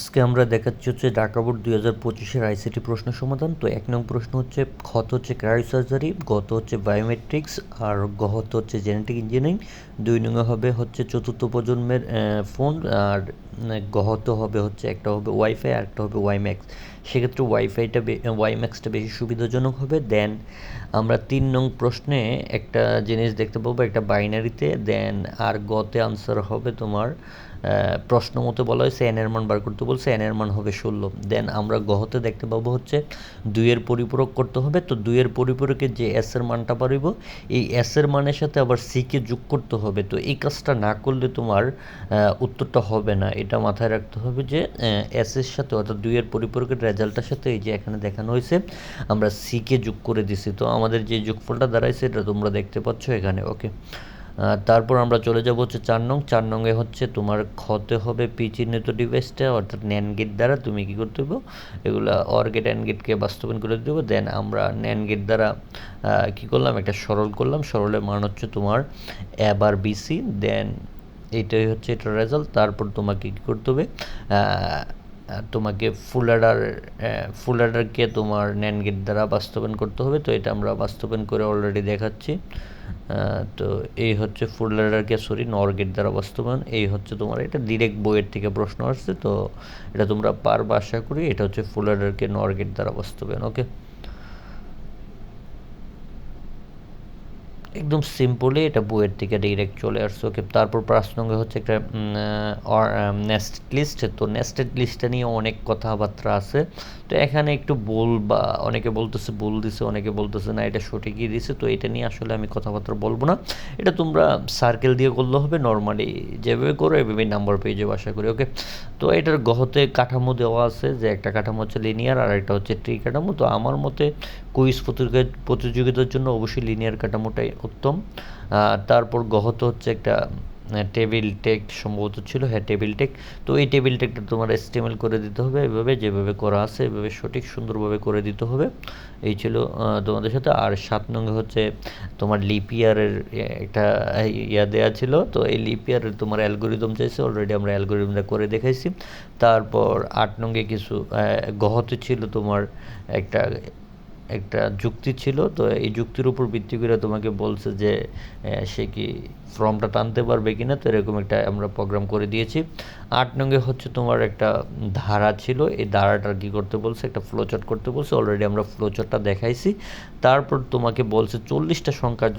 আজকে আমরা দেখাচ্ছি হচ্ছে ঢাকা বোর্ড দুই হাজার পঁচিশের আইসিটি প্রশ্ন সমাধান। তো এক নং প্রশ্ন হচ্ছে, ক্ষত হচ্ছে ক্রায়োসার্জারি গত হচ্ছে বায়োমেট্রিক্স, আর গহত হচ্ছে জেনেটিক ইঞ্জিনিয়ারিং। দুই নং হবে হচ্ছে চতুর্থ প্রজন্মের ফোন, আর গহত হবে হচ্ছে, একটা হবে ওয়াইফাই, আর একটা হবে ওয়াইম্যাক্স। সেক্ষেত্রে ওয়াইফাইটা ওয়াইম্যাক্সটা বেশি সুবিধাজনক হবে। দেন আমরা তিন নং প্রশ্নে একটা জিনিস দেখতে পাবো, একটা বাইনারিতে। দেন আর গতে আনসার হবে তোমার প্রশ্ন মতো বলা হয়েছে এন এর মান বার করতে বলছে এন এর মান হবে ষোলো। দেন আমরা গহতে দেখতে পাবো হচ্ছে দুইয়ের পরিপূরক করতে হবে। তো দুইয়ের পরিপূরকের যে এস এর মানটা পারিব, এই এস এর মানের সাথে আবার সিকে যোগ করতে হবে। তো এই কাজটা না করলে তোমার উত্তরটা হবে না। এটা মাথায় রাখতে হবে যে এস এর সাথে অর্থাৎ দুইয়ের পরিপূরকের রেজাল্টের সাথে এই যে এখানে দেখানো হয়েছে, আমরা সিকে যোগ করে দিছি। তো আমাদের যে যোগফলটা দাঁড়াইছে, এটা তোমরা দেখতে পাচ্ছ এখানে ওকে তারপর আমরা চলে যাব হচ্ছে চার নং। চার নংয়ে হচ্ছে তোমার ক্ষতে হবে পি চিহ্নিত ডিভাইসটা অর্থাৎ ন্যান গেট দ্বারা তুমি কি করতে হবে এগুলো অর গেট অ্যান্ড গেটকে বাস্তবায়ন করে দেবো দেন আমরা ন্যান গেট দ্বারা কি করলাম? একটা সরল করলাম। সরলের মান হচ্ছে তোমার এবার বিসি দেন এইটাই হচ্ছে এটার রেজাল্ট তারপর তোমাকে কী করতে হবে? তোমাকে ফুল অ্যাডার ফুল অ্যাডারকে তোমার ন্যান গেট দ্বারা বাস্তবায়ন করতে হবে। তো এটা আমরা বাস্তবায়ন করে অলরেডি দেখাচ্ছি। তো এই হচ্ছে ফুল অ্যাডারকে সরি নর গেট দ্বারা বাস্তবায়ন। এই হচ্ছে তোমার, এটা ডিরেক্ট বইয়ের থেকে প্রশ্ন আসছে। তো এটা তোমরা পারবা আশা করি, এটা হচ্ছে ফুল অ্যাডারকে নর গেট দ্বারা বাস্তবায়ন ওকে একদম সিম্পলি এটা বইয়ের থেকে ডিরেক্ট চলে আসছে ওকে তারপর নম্বর হচ্ছে একটা নেস্টেড লিস্ট তো নেস্টেড লিস্টটা নিয়ে অনেক কথাবার্তা আছে। তো এখানে একটু বল বা অনেকে বলতেছে বল দিছে, অনেকে বলতেছে, না, এটা সঠিকই দিছে, তো এটা নিয়ে আসলে আমি কথাবার্তা বলব না। এটা তোমরা সার্কেল দিয়ে করলে হবে নর্মালি যেভাবে করো এভাবে নাম্বার পেয়ে যাব, আশা করি ওকে তো এটার গহতে কাঠামো দেওয়া আছে, যে একটা কাঠামো হচ্ছে লিনিয়ার আর একটা হচ্ছে ট্রি কাঠামো তো আমার মতে কুইজ প্রতিযোগিতার জন্য অবশ্যই লিনিয়ার কাঠামোটাই উত্তম। তারপর গহত হচ্ছে একটা টেবিল টেক সম্ভবত ছিল হ্যাঁ টেবিল টেক তো এই টেবিল টেকটা তোমার এস্টিমেল করে দিতে হবে, এভাবে যেভাবে করা আছে, এভাবে সঠিক সুন্দরভাবে করে দিতে হবে। এই ছিল তোমাদের সাথে। আর সাত নঙ্গে হচ্ছে তোমার লিপিয়ারের একটা ইয়া দেওয়া ছিল। তো এই লিপিয়ারের তোমার অ্যালগোরিদম চাইছে অলরেডি আমরা অ্যালগোরিদমটা করে দেখাইছি। তারপর আট নঙ্গে কিছু গহতে ছিল তোমার একটা একটা যুক্তি ছিল। তো এই যুক্তির উপর ভিত্তি করে তোমাকে বলছে যে সে কি ফর্মটা টানতে পারবে কি না তো এরকম একটা আমরা প্রোগ্রাম করে দিয়েছি। আট নঙ্গে হচ্ছে তোমার একটা ধারা ছিল। এই ধারাটার কি করতে বলছে? একটা ফ্লোচট করতে বলছে। অলরেডি আমরা ফ্লোচটটা দেখাইছি। তারপর তোমাকে বলছে চল্লিশটা সংখ্যার